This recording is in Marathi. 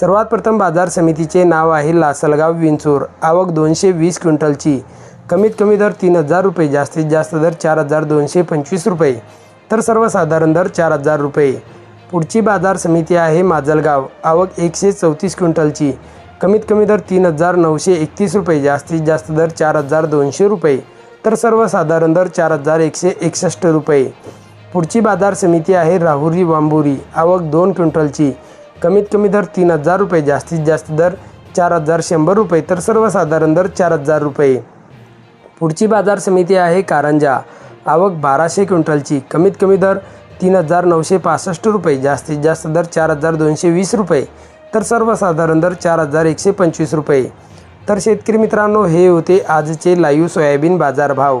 सर्वात प्रथम बाजार समितीचे नाव आहे लासलगाव विंचूर. आवक दोनशे वीस क्विंटलची. कमीत कमी दर तीन हजार रुपये जास्तीत जास्त दर चार हजार दोनशे पंचवीस रुपये तर सर्वसाधारण दर चार हजार रुपये. पुढची बाजार समिती आहे माजलगाव. आवक एकशे चौतीस क्विंटलची. कमीत कमी दर तीन हजार नऊशे एकतीस रुपये जास्तीत जास्त दर चार हजार दोनशे रुपये तर सर्वसाधारण दर चार हजार एकशे एकसष्ट रुपये. पुढची बाजार समिती आहे राहुरी बांबुरी आवक दोन क्विंटलची. कमीत कमी दर तीन हजार रुपये जास्तीत जास्त दर चार हजार शंभर रुपये तर सर्वसाधारण दर चार हजार रुपये. पुढची बाजार समिती आहे कारंजा. आवक बाराशे क्विंटलची. कमीत कमी दर तीन हजार नऊशे पासष्ट रुपये जास्तीत जास्त दर चार हजार दोनशे वीस रुपये तर सर्वसाधारण दर चार हजार एकशे पंचवीस रुपये. तर शेतकरी मित्रांनो हे होते आजचे लाईव्ह सोयाबीन बाजारभाव.